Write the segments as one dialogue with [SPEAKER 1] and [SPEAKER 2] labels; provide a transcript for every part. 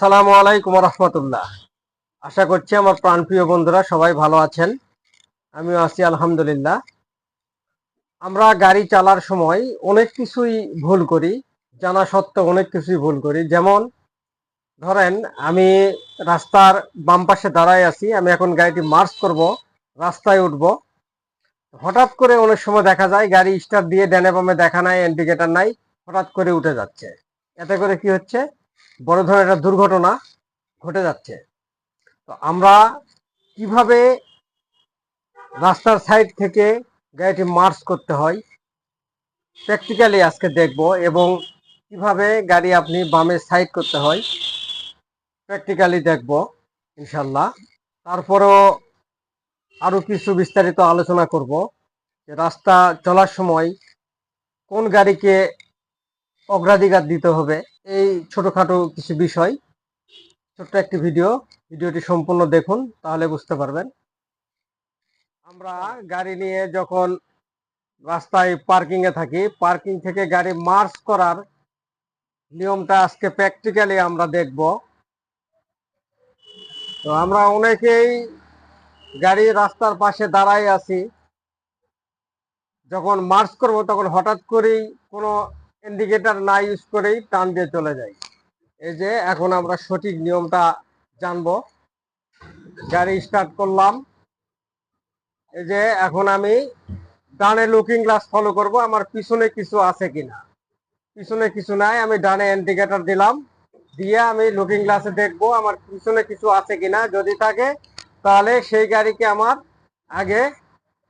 [SPEAKER 1] সালামু আলাইকুম রহমতুল্লাহ। আশা করছি আমার প্রাণপ্রিয় বন্ধুরা সবাই ভালো আছেন। আমিও আছি, আলহামদুলিল্লাহ। আমরা গাড়ি চালার সময় অনেক কিছুই ভুল করি, জানা সত্ত্বেও অনেক কিছুই ভুল করি। যেমন, ধরেন, আমি রাস্তার বাম পাশে দাঁড়ায় আছি, আমি এখন গাড়িটি মার্চ করব, রাস্তায় উঠব। হঠাৎ করে অনেক সময় দেখা যায়, গাড়ি স্টার্ট দিয়ে ড্যানে বামে দেখা নাই ইন্ডিকেটার নাই, হঠাৎ করে উঠে যাচ্ছে। এতে করে কি হচ্ছে? বড় ধরনের একটা দুর্ঘটনা ঘটে যাচ্ছে। তো আমরা কীভাবে রাস্তার সাইড থেকে গাড়িটি মার্চ করতে হয়, প্র্যাকটিক্যালি আজকে দেখব এবং কীভাবে গাড়ি আপনি বামে সাইড করতে হয়, প্র্যাকটিক্যালি দেখব ইনশাল্লাহ তারপরও আরও কিছু বিস্তারিত আলোচনা করব রাস্তা চলার সময় কোন গাড়িকে অগ্রাধিকার দিতে হবে। এই ছোটখাটো কিছু বিষয়, ছোট্ট একটি ভিডিও, ভিডিওটি সম্পূর্ণ দেখুন, তাহলে বুঝতে পারবেন। আমরা গাড়ি নিয়ে যখন রাস্তায় পার্কিং এ থাকি পার্কিং থেকে গাড়ি মার্চ করার নিয়মটা আজকে প্র্যাকটিক্যালি আমরা দেখব। তো আমরা অনেকেই গাড়ি রাস্তার পাশে দাঁড়াই আছি। যখন মার্চ করব, তখন হঠাৎ করেই কোনো ইন্ডিকেটর না ইউজ করেই টান দিয়ে চলে যাই এই যে এখন আমরা সঠিক নিয়মটা জানব। গাড়ি স্টার্ট করলাম। এই যে এখন আমি ডানে লুকিং গ্লাস ফলো করব, আমার পিছনে কিছু আছে কিনা? পিছনে কিছু নাই, আমি ডানে ইন্ডিকেটর দিলাম। দিয়ে আমি লুকিং গ্লাসে দেখব আমার পিছনে কিছু আছে কিনা। যদি থাকে, তাহলে সেই গাড়িকে আমার আগে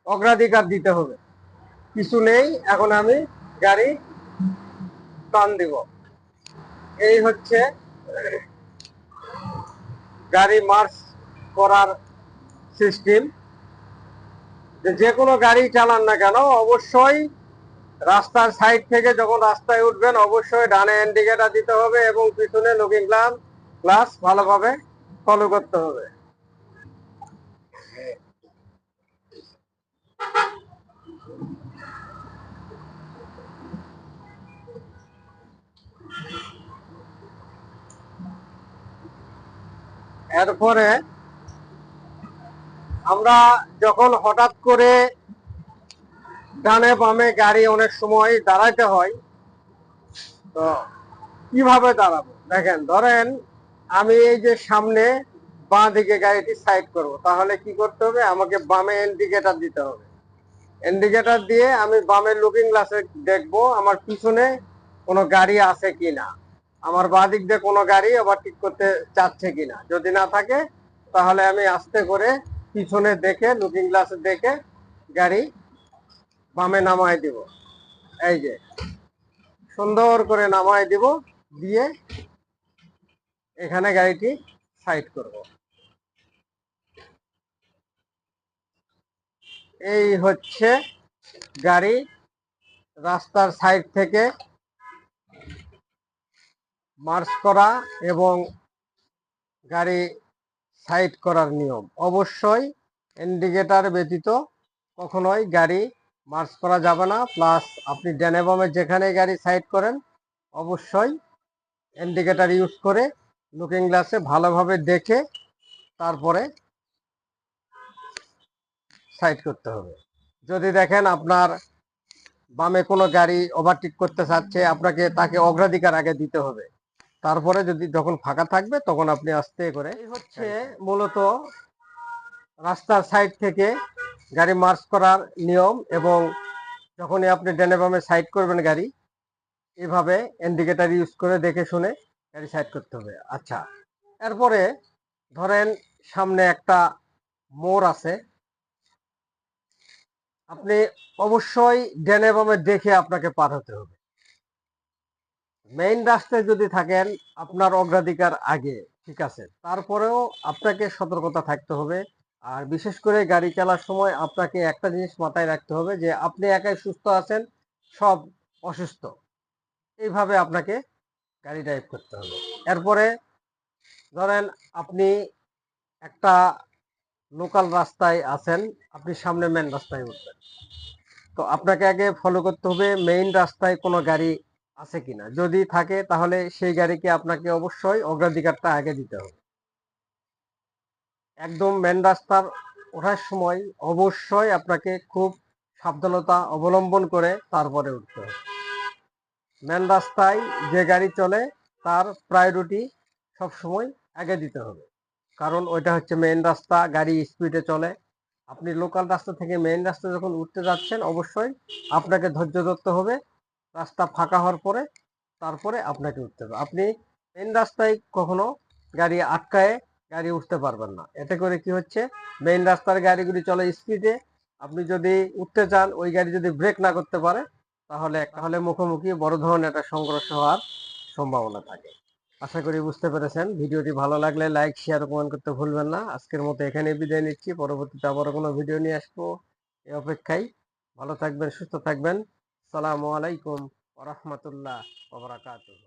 [SPEAKER 1] অগ্রাধিকার দিতে হবে। কিছু নেই, এখন আমি গাড়ি টান দিব। এই হচ্ছে গাড়ি মার্চ করার সিস্টেম। যে কোনো গাড়ি চালান না কেন, অবশ্যই রাস্তার সাইড থেকে যখন রাস্তায় উঠবেন, অবশ্যই ডানে ইন্ডিকেটার দিতে হবে এবং পিছনে লুকিং গ্লাস গ্লাস ভালোভাবে ফলো করতে হবে। এরপরে আমরা যখন হঠাৎ করে ডানে বামে গাড়ি অনেক সময় দাঁড়াইতে হয়, তো কীভাবে দাঁড়াবো? দেখেন, ধরেন আমি এই যে সামনে বাঁ দিকে গাড়িটি সাইড করব, তাহলে কি করতে হবে? আমাকে বামে ইন্ডিকেটার দিতে হবে। ইন্ডিকেটার দিয়ে আমি বামের লুকিং গ্লাসে দেখব আমার পিছনে কোনো গাড়ি আছে কিনা। আমার বাঁ দিক দিয়ে কোনো গাড়ি ওভারটেক করতে চাচ্ছে কিনা। যদি না থাকে, তাহলে আমি আস্তে করে পিছনে দেখে লুকিং গ্লাসে দেখে গাড়ি বামে নামাই দিব। এই যে, সুন্দর করে নামাই দিব, দিয়ে এখানে গাড়িটি সাইড করব। এই হচ্ছে গাড়ি রাস্তার সাইড থেকে মার্চ করা এবং গাড়ি সাইড করার নিয়ম। অবশ্যই ইন্ডিকেটার ব্যতীত কখনোই গাড়ি মার্চ করা যাবে না। প্লাস আপনি ড্যানে বামে যেখানে গাড়ি সাইড করেন, অবশ্যই ইন্ডিকেটার ইউজ করে লুকিং গ্লাসে ভালোভাবে দেখে তারপরে সাইড করতে হবে। যদি দেখেন আপনার বামে কোনো গাড়ি ওভারটেক করতে চাচ্ছে, আপনাকে তাকে অগ্রাধিকার আগে দিতে হবে। তারপরে যদি যখন ফাঁকা থাকবে তখন আপনি আস্তে করে এই হচ্ছে মূলত রাস্তার সাইড থেকে গাড়ি মার্চ করার নিয়ম এবং যখনই আপনি ডেনে বামে সাইড করবেন গাড়ি এভাবে ইন্ডিকেটার ইউজ করে দেখে শুনে গাড়ি সাইড করতে হবে। আচ্ছা এরপরে ধরেন সামনে একটা মোড় আছে। আপনি অবশ্যই ডেনে বামে দেখে আপনাকে পার হতে হবে। মেইন রাস্তায় যদি থাকেন, আপনার অগ্রাধিকার আগে, ঠিক আছে? তারপরেও আপনাকে সতর্কতা থাকতে হবে। আর বিশেষ করে গাড়ি চালার সময় আপনাকে একটা জিনিস মাথায় রাখতে হবে যে, আপনি একাই সুস্থ আছেন, সব অসুস্থ। এইভাবে আপনাকে গাড়ি ড্রাইভ করতে হবে। এরপরে ধরেন আপনি একটা লোকাল রাস্তায় আছেন, আপনি সামনে মেন রাস্তায় উঠবেন। তো আপনাকে আগে ফলো করতে হবে মেইন রাস্তায় কোনো গাড়ি আছে কিনা? যদি থাকে, তাহলে সেই গাড়িকে আপনাকে অবশ্যই অগ্রাধিকারটা আগে দিতে হবে। একদম মেন রাস্তার ওঠার সময় অবশ্যই আপনাকে খুব সাবধানতা অবলম্বন করে তারপরে উঠতে হবে। মেন রাস্তায় যে গাড়ি চলে, তার প্রায়োরিটি সবসময় আগে দিতে হবে। কারণ ওইটা হচ্ছে মেন রাস্তা, গাড়ি স্পিডে চলে। আপনি লোকাল রাস্তা থেকে মেন রাস্তা যখন উঠতে যাচ্ছেন, অবশ্যই আপনাকে ধৈর্য ধরতে হবে। রাস্তা ফাঁকা হওয়ার পরে তারপরে আপনাকে উঠতে হবে। আপনি মেন রাস্তায় কখনো গাড়ি আটকায় গাড়ি উঠতে পারবেন না। এতে করে কি হচ্ছে? মেইন রাস্তার গাড়িগুলি চলে স্পিডে আপনি যদি উঠতে চান, ওই গাড়ি যদি ব্রেক না করতে পারে, তাহলে তাহলে মুখোমুখি বড় ধরনের একটা সংঘর্ষ হওয়ার সম্ভাবনা থাকে। আশা করি বুঝতে পেরেছেন। ভিডিওটি ভালো লাগলে লাইক শেয়ার কমেন্ট করতে ভুলবেন না। আজকের মতো এখানে বিদায় নিচ্ছি। পরবর্তীতে আবারও কোনো ভিডিও নিয়ে আসব। এ অপেক্ষায় ভালো থাকবেন, সুস্থ থাকবেন। সালামু আলাইকুম ওরহমতুল্লাহ ওবরাকাতুহ